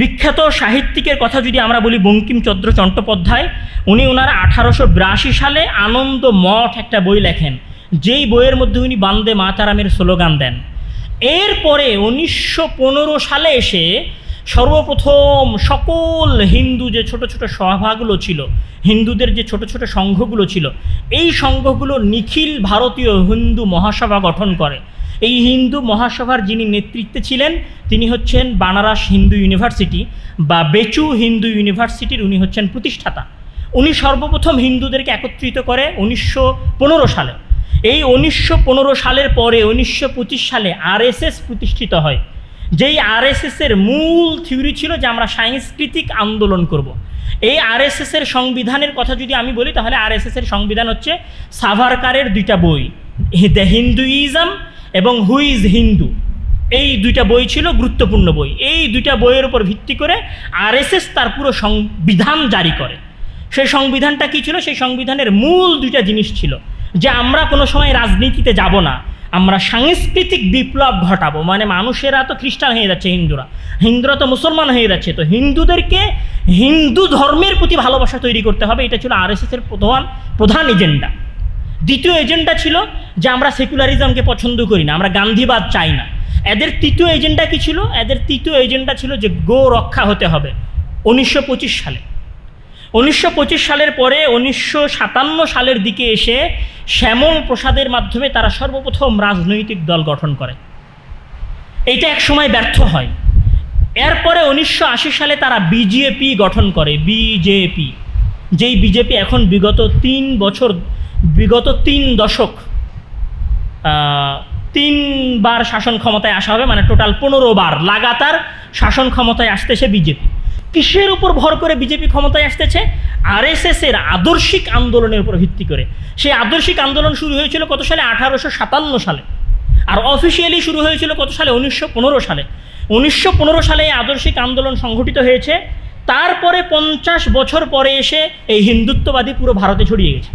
বিখ্যাত সাহিত্যিকের কথা যদি আমরা বলি বঙ্কিমচন্দ্র চট্টোপাধ্যায়, উনি ওনার আঠারোশো বিরাশি সালে আনন্দ মঠ একটা বই লেখেন, যেই বইয়ের মধ্যে উনি বান্দে মাতারামের স্লোগান দেন। এরপরে উনিশশো পনেরো সালে এসে সর্বপ্রথম সকল হিন্দু যে ছোট ছোট সভাগুলো ছিল, হিন্দুদের যে ছোট ছোট সংঘগুলো ছিল, এই সংঘগুলো নিখিল ভারতীয় হিন্দু মহাসভা গঠন করে। এই হিন্দু মহাসভার যিনি নেতৃত্বে ছিলেন, তিনি হচ্ছেন বানারস হিন্দু ইউনিভার্সিটি বা বেচু হিন্দু ইউনিভার্সিটির উনি হচ্ছেন প্রতিষ্ঠাতা। উনি সর্বপ্রথম হিন্দুদেরকে একত্রিত করে উনিশশো পনেরো সালে। এই উনিশশো পনেরো সালের পরে উনিশশো পঁচিশ সালে আরএসএস প্রতিষ্ঠিত হয়। যেই আরএসএসের মূল থিওরি ছিল যে আমরা সাংস্কৃতিক আন্দোলন করব। এই আরএসএসের সংবিধানের কথা যদি আমি বলি, তাহলে আরএসএসের সংবিধান হচ্ছে সাভারকারের দুইটা বই দ্য হিন্দুইজম এবং হুইজ হিন্দু এই দুইটা বই ছিল গুরুত্বপূর্ণ বই। এই দুইটা বইয়ের উপর ভিত্তি করে আরএসএস তার পুরো সংবিধান জারি করে। সেই সংবিধানটা কী ছিল? সেই সংবিধানের মূল দুইটা জিনিস ছিল যে আমরা কোনো সময় রাজনীতিতে যাব না, আমরা সাংস্কৃতিক বিপ্লব ঘটাবো। মানে মানুষেরা তো খ্রিস্টান হয়ে যাচ্ছে, হিন্দুরা। হিন্দুরা তো মুসলমান হয়ে যাচ্ছে। তো হিন্দুদেরকে হিন্দু ধর্মের প্রতি ভালোবাসা তৈরি করতে হবে। এটা ছিল আরএসএসের প্রধান প্রধান এজেন্ডা দ্বিতীয় এজেন্ডা ছিল যে আমরা সেকুলারিজমকে পছন্দ করি না, আমরা গান্ধীবাদ চাই না। এদের তৃতীয় এজেন্ডা কী ছিল? এদের তৃতীয় এজেন্ডা ছিল যে গো রক্ষা হতে হবে উনিশশো পঁচিশ সালে। উনিশশো পঁচিশ সালের পরে উনিশশো সাতান্ন সালের দিকে এসে শ্যামল প্রসাদের মাধ্যমে তারা সর্বপ্রথম রাজনৈতিক দল গঠন করে। এইটা এক সময় ব্যর্থ হয়। এরপরে উনিশশো আশি সালে তারা বিজেপি গঠন করে, বিজেপি। যেই বিজেপি এখন বিগত তিন বছর বিগত তিন দশক তিনবার শাসন ক্ষমতায় আসা হবে মানে টোটাল পনেরো বার লাগাতার শাসন ক্ষমতায় আসতেছে বিজেপি। কিসের উপর ভর করে বিজেপি ক্ষমতায় আসতেছে? এর আদর্শিক আন্দোলনের উপর ভিত্তি করে। সেই আদর্শিক আন্দোলন শুরু হয়েছিল কত সালে? আঠারোশো সাতান্ন সালে। আর অফিসিয়ালি শুরু হয়েছিল কত সালে? উনিশশো পনেরো সালে। উনিশশো পনেরো সালে এই আদর্শিক আন্দোলন সংঘটিত হয়েছে। তারপরে পঞ্চাশ বছর পরে এসে এই হিন্দুত্ববাদী পুরো ভারতে ছড়িয়ে গেছে।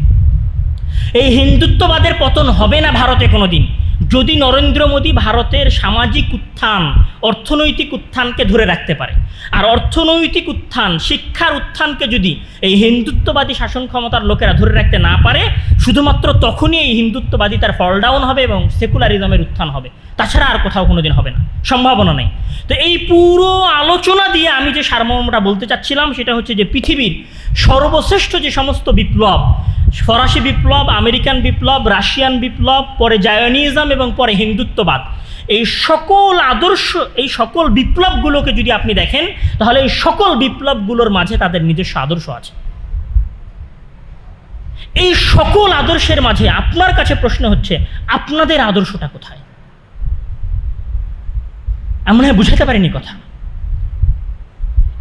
এই হিন্দুত্ববাদের পতন হবে না ভারতে কোনো দিন যদি নরেন্দ্র মোদী ভারতের সামাজিক উত্থান, অর্থনৈতিক উত্থানকে ধরে রাখতে পারে, আর অর্থনৈতিক উত্থান, শিক্ষার উত্থানকে যদি এই হিন্দুত্ববাদী শাসন ক্ষমতার লোকেরা ধরে রাখতে না পারে, শুধুমাত্র তখনই এই হিন্দুত্ববাদী তার ফল ডাউন হবে এবং সেকুলারিজমের উত্থান হবে। তাছাড়া আর কোথাও কোনো দিন হবে না। সম্ভাবনা নেই। তো এই পুরো আলোচনা দিয়ে আমি যে সারমর্মটা বলতে চাচ্ছিলাম, সেটা হচ্ছে যে পৃথিবীর সর্বশ্রেষ্ঠ যে সমস্ত বিপ্লব, ফরাসি বিপ্লব, আমেরিকান বিপ্লব, রাশিয়ান বিপ্লব, পরে জায়নিজম এবং পরে হিন্দুত্ববাদ, এই সকল আদর্শ, এই সকল বিপ্লবগুলোকে যদি আপনি দেখেন, তাহলে এই সকল বিপ্লবগুলোর মাঝে তাদের নিজস্ব আদর্শ আছে। এই সকল আদর্শের মাঝে আপনার কাছে প্রশ্ন হচ্ছে, আপনাদের আদর্শটা কোথায়? আমরা বুঝাতে পারিনি কথা।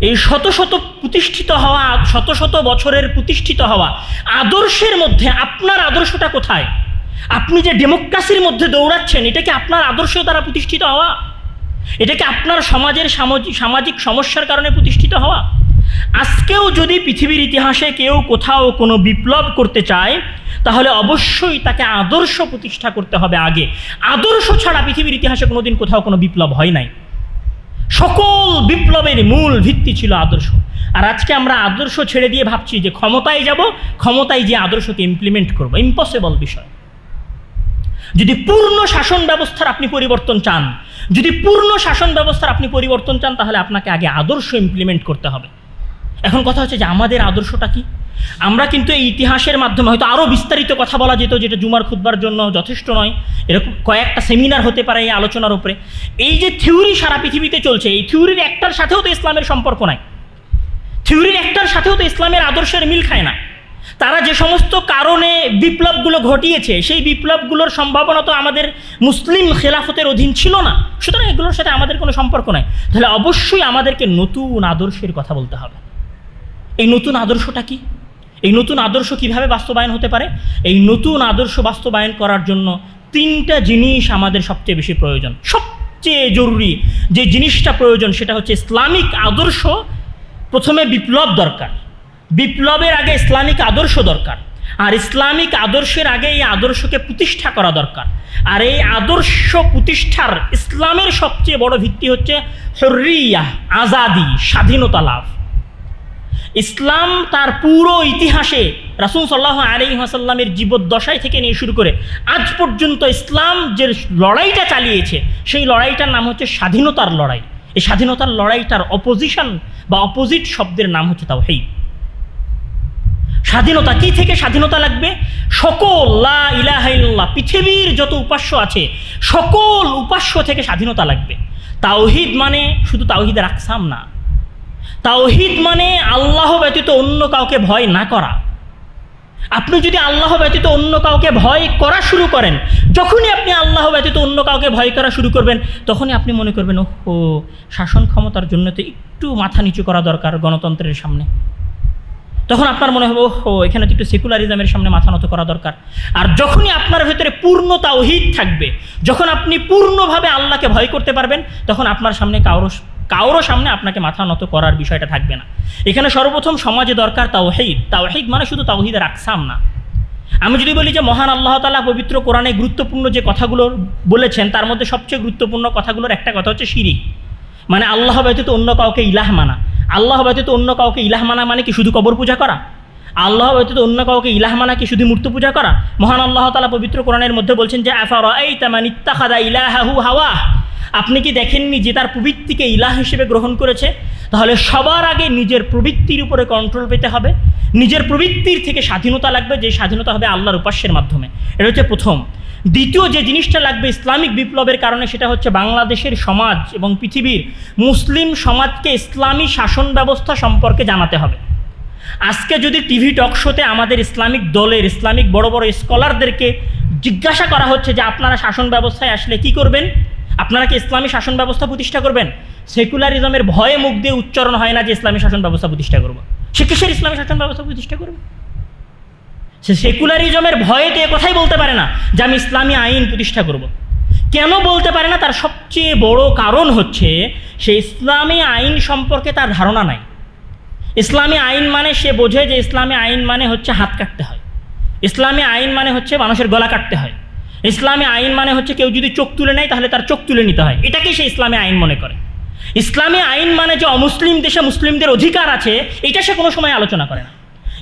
এই শত শত প্রতিষ্ঠিত হওয়া, শত শত বছরের প্রতিষ্ঠিত হওয়া, আদর্শের মধ্যে আপনার আদর্শটা কোথায়? আপনি যে ডেমোক্রাসির মধ্যে দৌড়াচ্ছেন, এটা কি আপনার আদর্শ দ্বারা প্রতিষ্ঠিত হওয়া? এটা কি আপনার সমাজের সামাজিক সামাজিক সমস্যার কারণে প্রতিষ্ঠিত হওয়া? আজকেও যদি পৃথিবীর ইতিহাসে কেউ কোথাও কোনো বিপ্লব করতে চায় তাহলে অবশ্যই তাকে আদর্শ প্রতিষ্ঠা করতে হবে আগে। আদর্শ ছাড়া পৃথিবীর ইতিহাসে কোনোদিন কোথাও কোনো বিপ্লব হয় নাই। সকল বিপ্লবের মূল ভিত্তি ছিল আদর্শ। আর আজকে আমরা আদর্শ ছেড়ে দিয়ে ভাবছি যে ক্ষমতায় যাব, ক্ষমতায় যে আদর্শকে ইমপ্লিমেন্ট করব। ইম্পসিবল বিষয়। যদি পূর্ণ শাসন ব্যবস্থার আপনি পরিবর্তন চান, যদি পূর্ণ শাসন ব্যবস্থার আপনি পরিবর্তন চান, তাহলে আপনাকে আগে আদর্শ ইমপ্লিমেন্ট করতে হবে। এখন কথা হচ্ছে যে আমাদের আদর্শটা কি? আমরা কিন্তু এই ইতিহাসের মাধ্যমে হয়তো আরও বিস্তারিত কথা বলা যেত, যেটা জুমার খুদবার জন্য যথেষ্ট নয়। এরকম কয়েকটা সেমিনার হতে পারে এই আলোচনার উপরে। এই যে থিওরি সারা পৃথিবীতে চলছে, এই থিওরির একটার সাথেও তো ইসলামের সম্পর্ক নাই। থিওরির একটার সাথেও তো ইসলামের আদর্শের মিল খায় না। তারা যে সমস্ত কারণে বিপ্লবগুলো ঘটিয়েছে, সেই বিপ্লবগুলোর সম্ভাবনা তো আমাদের মুসলিম খেলাফতের অধীন ছিল না। সুতরাং এগুলোর সাথে আমাদের কোনো সম্পর্ক নাই। তাহলে অবশ্যই আমাদেরকে নতুন আদর্শের কথা বলতে হবে। এই নতুন আদর্শটা কি? এই নতুন আদর্শ কীভাবে বাস্তবায়ন হতে পারে? এই নতুন আদর্শ বাস্তবায়ন করার জন্য তিনটা জিনিস আমাদের সবচেয়ে বেশি প্রয়োজন। সবচেয়ে জরুরি যে জিনিসটা প্রয়োজন সেটা হচ্ছে ইসলামিক আদর্শ প্রথমে বিপ্লব দরকার। বিপ্লবের আগে ইসলামিক আদর্শ দরকার। আর ইসলামিক আদর্শের আগে এই আদর্শকে প্রতিষ্ঠা করা দরকার। আর এই আদর্শ প্রতিষ্ঠার ইসলামের সবচেয়ে বড় ভিত্তি হচ্ছে হরিয়া আজাদি, স্বাধীনতা লাভ। ইসলাম তার পুরো ইতিহাসে রাসুল সাল্লাহ আলী হাসাল্লামের জীবদ্দশায় থেকে নিয়ে শুরু করে আজ পর্যন্ত ইসলাম যে লড়াইটা চালিয়েছে, সেই লড়াইটার নাম হচ্ছে স্বাধীনতার লড়াই। এই স্বাধীনতার লড়াইটার অপোজিশন বা অপোজিট শব্দের নাম হচ্ছে তাও হেই স্বাধীনতা কি থেকে স্বাধীনতা লাগবে? সকল লা ইলাহা ইল্লাল্লাহ, পৃথিবীর যত উপাস্য আছে, সকল উপাস্য থেকে স্বাধীনতা লাগবে। তাওহিদ মানে শুধু তাওহিদের আকসাম না। তাওহিদ মানে আল্লাহ ব্যতীত অন্য কাউকে ভয় না করা। আপনি যদি আল্লাহ ব্যতীত অন্য কাউকে ভয় করা শুরু করেন, যখনই আপনি আল্লাহ ব্যতীত অন্য কাউকে ভয় করা শুরু করবেন, তখনই আপনি মনে করবেন ও শাসন ক্ষমতার জন্য তো একটু মাথা নিচু করা দরকার গণতন্ত্রের সামনে। তখন আপনার মনে হবে ও এখানে তো একটু সেকুলারিজমের সামনে মাথা নত করা দরকার। আর যখনই আপনার ভেতরে পূর্ণ তাওহিদ থাকবে, যখন আপনি পূর্ণভাবে আল্লাহকে ভয় করতে পারবেন, তখন আপনার সামনে কারও কারোর সামনে আপনাকে মাথা নত করার বিষয়টা থাকবে না। এখানে সর্বপ্রথম সমাজে দরকার তাওহিদ। তাওহিদ মানে শুধু তাওহিদের আকসাম না। আমি যদি বলি যে মহান আল্লাহ তালা পবিত্র কোরআনে গুরুত্বপূর্ণ যে কথাগুলো বলেছেন, তার মধ্যে সবচেয়ে গুরুত্বপূর্ণ কথাগুলোর একটা কথা হচ্ছে শিরিক। মানে আল্লাহ ব্যতীত অন্য কাউকে ইলাহ মানা। আল্লাহ ব্যতীত অন্য কাউকে ইলাহ মানা মানে কি শুধু কবর পূজা করা? আল্লাহ ব্যতীত অন্য কাউকে ইলাহ মানা কি শুধু মূর্তি পূজা করা? মহান আল্লাহ তালা পবিত্র কোরআনের মধ্যে বলছেন যে আফার তামান ইত্তাখাদা ইলাহাহু হাওয়া আপনি কি দেখেননি যে তার প্রবৃত্তিকে ইলাহ হিসেবে গ্রহণ করেছে? তাহলে সবার আগে নিজের প্রবৃত্তির উপরে কন্ট্রোল পেতে হবে। নিজের প্রবৃত্তির থেকে স্বাধীনতা লাগবে, যে স্বাধীনতা হবে আল্লাহর উপাস্যের মাধ্যমে। এটা হচ্ছে প্রথম। দ্বিতীয় যে জিনিসটা লাগবে ইসলামিক বিপ্লবের কারণে, সেটা হচ্ছে বাংলাদেশের সমাজ এবং পৃথিবীর মুসলিম সমাজকে ইসলামী শাসন ব্যবস্থা সম্পর্কে জানাতে হবে। আজকে যদি টিভি টক শোতে আমাদের ইসলামিক দলের, ইসলামিক বড় বড় স্কলারদেরকে জিজ্ঞাসা করা হচ্ছে যে আপনারা শাসন ব্যবস্থায় আসলে কি করবেন? আপনারা কি ইসলামী শাসন ব্যবস্থা প্রতিষ্ঠা করবেন? সেকুলারিজমের ভয়ে মুখ দিয়ে উচ্চারণ হয় না যে ইসলামী শাসন ব্যবস্থা প্রতিষ্ঠা করব। সে কিসের ইসলামী শাসন ব্যবস্থা প্রতিষ্ঠা করবে? সে সেকুলারিজমের ভয়ে তো এ কথাই বলতে পারে না যে আমি ইসলামী আইন প্রতিষ্ঠা করব। কেন বলতে পারে না? তার সবচেয়ে বড় কারণ হচ্ছে সে ইসলামী আইন সম্পর্কে তার ধারণা নাই। ইসলামী আইন মানে সে বোঝে যে ইসলামী আইন মানে হচ্ছে হাত কাটতে হয়। ইসলামী আইন মানে হচ্ছে মানুষের গলা কাটতে হয়। ইসলামী আইন মানে হচ্ছে কেউ যদি চোখ তুলে নেয়, তাহলে তার চোখ তুলে নিতে হয়। এটাকেই সে ইসলামী আইন মনে করে। ইসলামী আইন মানে যে অমুসলিম দেশে মুসলিমদের অধিকার আছে, এটা সে কোনো সময় আলোচনা করে না।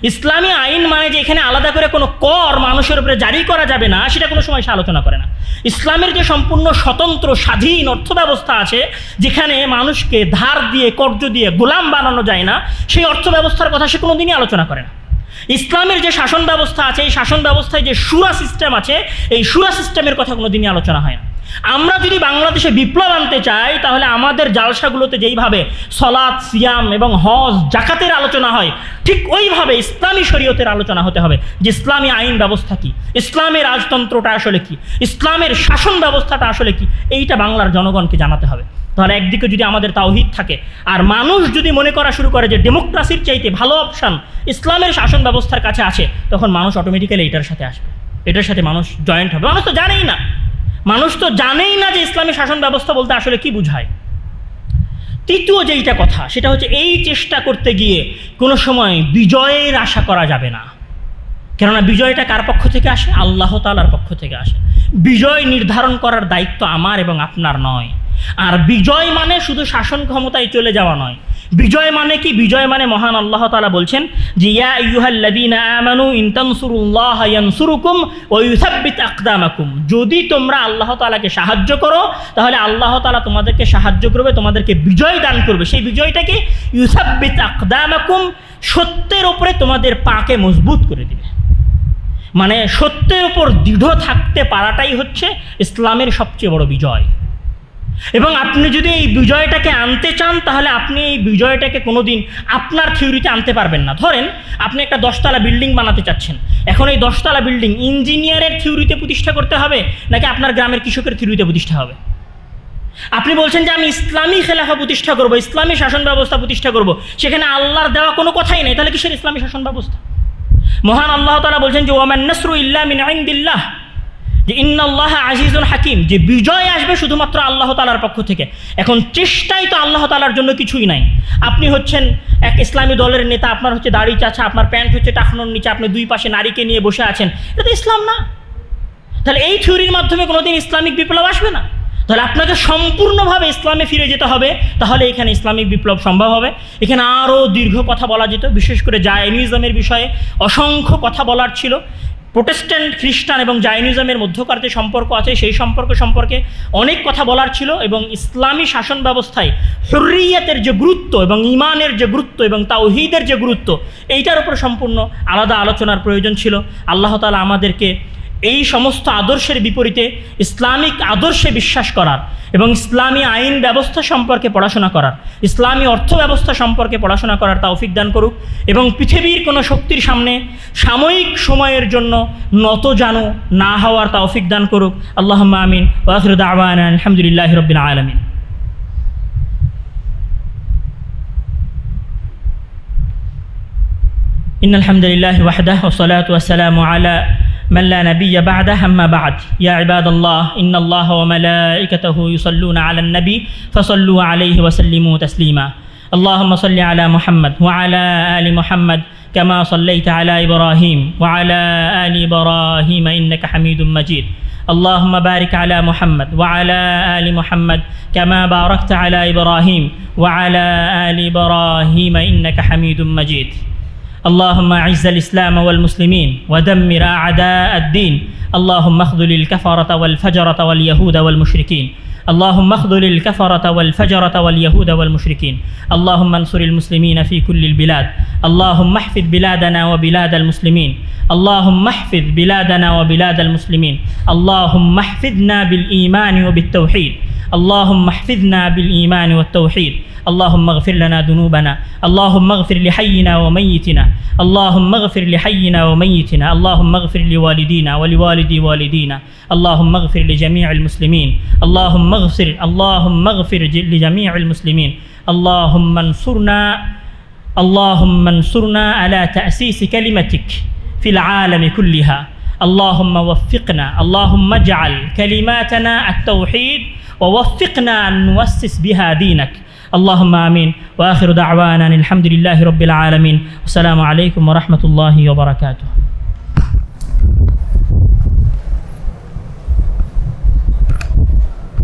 ইসলামী আইন মানে যে এখানে আলাদা করে কোনো কর মানুষের উপরে জারি করা যাবে না, সেটা কোনো সময় সে আলোচনা করে না। ইসলামের যে সম্পূর্ণ স্বতন্ত্র, স্বাধীন অর্থ ব্যবস্থা আছে, যেখানে মানুষকে ধার দিয়ে কর্য দিয়ে গোলাম বানানো যায় না, সেই অর্থ ব্যবস্থার কথা সে কোনো দিনই আলোচনা করে না। ইসলামের যে শাসন ব্যবস্থা আছে, এই শাসন ব্যবস্থায় যে সুরা সিস্টেম আছে, এই সুরা সিস্টেমের কথা কোনো দিনই আলোচনা হয় না। আমরা যদি বাংলাদেশে বিপ্লব আনতে চাই, তাহলে আমাদের জালসাগুলোতে যেইভাবে সলাদ সিয়াম এবং হজ, জাকাতের আলোচনা হয়, ঠিক ওইভাবে ইসলামী শরীয়তের আলোচনা হতে হবে যে ইসলামী আইন ব্যবস্থা কি? ইসলামের রাজতন্ত্রটা আসলে কি? ইসলামের শাসন ব্যবস্থাটা আসলে কি? এইটা বাংলার জনগণকে জানাতে হবে। তাহলে একদিকে যদি আমাদের তাওহিদ থাকে, আর মানুষ যদি মনে করা শুরু করে যে ডেমোক্রাসির চাইতে ভালো অপশান ইসলামের শাসন ব্যবস্থার কাছে আছে, তখন মানুষ অটোমেটিক্যালি এটার সাথে আসবে। এটার সাথে মানুষ জয়েন্ট হবে। মানুষ তো জানেই না। মানুষ তো জানেই না যে ইসলামী শাসন ব্যবস্থা বলতে আসলে কি বুঝায়। তৃতীয় যেইটা কথা, সেটা হচ্ছে এই চেষ্টা করতে গিয়ে কোনো সময় বিজয়ের আশা করা যাবে না। কেননা বিজয়টা কার পক্ষ থেকে আসে? আল্লাহ তালার পক্ষ থেকে আসে। বিজয় নির্ধারণ করার দায়িত্ব আমার এবং আপনার নয়। আর বিজয় মানে শুধু শাসন ক্ষমতায় চলে যাওয়া নয়। বিজয় মানে কি? বিজয় মানে মহান আল্লাহ তালা বলছেন যে, ইয়া ইয়ুহাল্লাদিনা আমানু ইনতানসুরুল্লাহ ইয়ানসুরুকুম ওয়া ইউসাব্বিত আকদামাকুম। যদি তোমরা আল্লাহ তালাকে সাহায্য করো, তাহলে আল্লাহ তালা তোমাদেরকে সাহায্য করবে, তোমাদেরকে বিজয় দান করবে। সেই বিজয়টাকে ইউসাব্বিত আকদামাকুম, সত্যের ওপরে তোমাদের পাকে মজবুত করে দিবে। মানে সত্যের উপর দৃঢ় থাকতে পারাটাই হচ্ছে ইসলামের সবচেয়ে বড় বিজয়। এবং আপনি যদি এই বিজয়টাকে আনতে চান, তাহলে আপনি এই বিজয়টাকে কোনোদিন আপনার থিওরিতে আনতে পারবেন না। ধরেন, আপনি একটা দশতলা বিল্ডিং বানাতে চাচ্ছেন। এখন এই দশতলা বিল্ডিং ইঞ্জিনিয়ারের থিওরিতে প্রতিষ্ঠা করতে হবে, নাকি আপনার গ্রামের কৃষকের থিওরিতে প্রতিষ্ঠা হবে? আপনি বলছেন যে আমি ইসলামী খেলাফা প্রতিষ্ঠা করব, ইসলামী শাসন ব্যবস্থা প্রতিষ্ঠা করব। সেখানে আল্লাহর দেওয়া কোনো কথাই নেই, তাহলে কিসের ইসলামী শাসন ব্যবস্থা? মহান আল্লাহ তালা বলছেন যে ওয়ামান নসরু ইল্লা মিন ইন্দিল্লাহ। যে ইন্নাল্লাহ আজিজুল হাকিম, যে বিজয় আসবে শুধুমাত্র আল্লাহ তালার পক্ষ থেকে। এখন চেষ্টাই তো আল্লাহ তালার জন্য কিছুই নাই। আপনি হচ্ছেন এক ইসলামী দলের নেতা, আপনার হচ্ছে দাড়ি চাচা, আপনার প্যান্ট হচ্ছে টাকানোর নিচে, আপনি দুই পাশে নারীকে নিয়ে বসে আছেন। এটা তো ইসলাম না। তাহলে এই থিওরির মাধ্যমে কোনোদিন ইসলামিক বিপ্লব আসবে না? তাহলে আপনাকে সম্পূর্ণভাবে ইসলামে ফিরে যেতে হবে, তাহলে এখানে ইসলামিক বিপ্লব সম্ভব হবে। এখানে আরও দীর্ঘ কথা বলা যেত, বিশেষ করে জায়নিজমের বিষয়ে অসংখ্য কথা বলার ছিল। প্রোটেস্ট্যান্ট খ্রিস্টান এবং জাইনিজমের মধ্যকার যে সম্পর্ক আছে, সেই সম্পর্ক সম্পর্কে অনেক কথা বলার ছিল এবং ইসলামী শাসন ব্যবস্থায় হরিয়াতের যে গুরুত্ব এবং ইমানের যে গুরুত্ব এবং তাওহিদের যে গুরুত্ব, এইটার উপর সম্পূর্ণ আলাদা আলোচনার প্রয়োজন ছিল। আল্লাহ তালা আমাদেরকে এই সমস্ত আদর্শের বিপরীতে ইসলামিক আদর্শে বিশ্বাস করার এবং ইসলামী আইন ব্যবস্থা সম্পর্কে পড়াশোনা করার, ইসলামী অর্থ ব্যবস্থা সম্পর্কে পড়াশোনা করার তা দান করুক এবং পৃথিবীর কোনো শক্তির সামনে সাময়িক সময়ের জন্য নত জানো না হওয়ার তৌফিক দান করুক। আল্লাহ আমিন। ওয়াহরুদ আওয়ান আলহামদুলিল্লাহ রবিন আলমিন। ইন আলহামদুলিল্লাহ ওয়াহদাহ ওসলাত ওয়াসালাম আলা من لا نبي بعده أما بعد. يا عباد الله إن الله وملائكته يصلون على النبي فصلوا عليه وسلموا تسليما. اللهم صل على محمد وعلى آل محمد كما صليت على إبراهيم وعلى آل إبراهيم إنك حميد مجيد. اللهم بارك على محمد وعلى آل محمد كما باركت على إبراهيم وعلى آل إبراهيم إنك حميد مجيد. اللهم أعز الإسلام والمسلمين ودمر أعداء الدين. اللهم اخذل الكفرة والفجرة واليهود والمشركين. اللهم اخذل الكفرة والفجرة واليهود والمشركين. اللهم انصر المسلمين في كل البلاد. اللهم احفظ بلادنا وبلاد المسلمين. اللهم احفظ بلادنا وبلاد المسلمين. اللهم احفظنا بالإيمان وبالتوحيد. اللهم احفظنا بالإيمان والتوحيد. اللهم اغفر لنا ذنوبنا. اللهم اغفر لحينا وميتنا. اللهم اغفر لحينا وميتنا. اللهم اغفر لوالدينا ولوالدي والدينا. اللهم اغفر لجميع المسلمين. اللهم اغفر اللهم اغفر لجميع المسلمين. اللهم انصرنا اللهم انصرنا على تأسيس كلمتك في العالم كلها. اللهم وفقنا اللهم اجعل كلماتنا التوحيد ووفقنا أن نؤسس بها دينك. اللهم آمين. وآخر دعوانا الحمد لله رب العالمين. والسلام عليكم ورحمة الله وبركاته.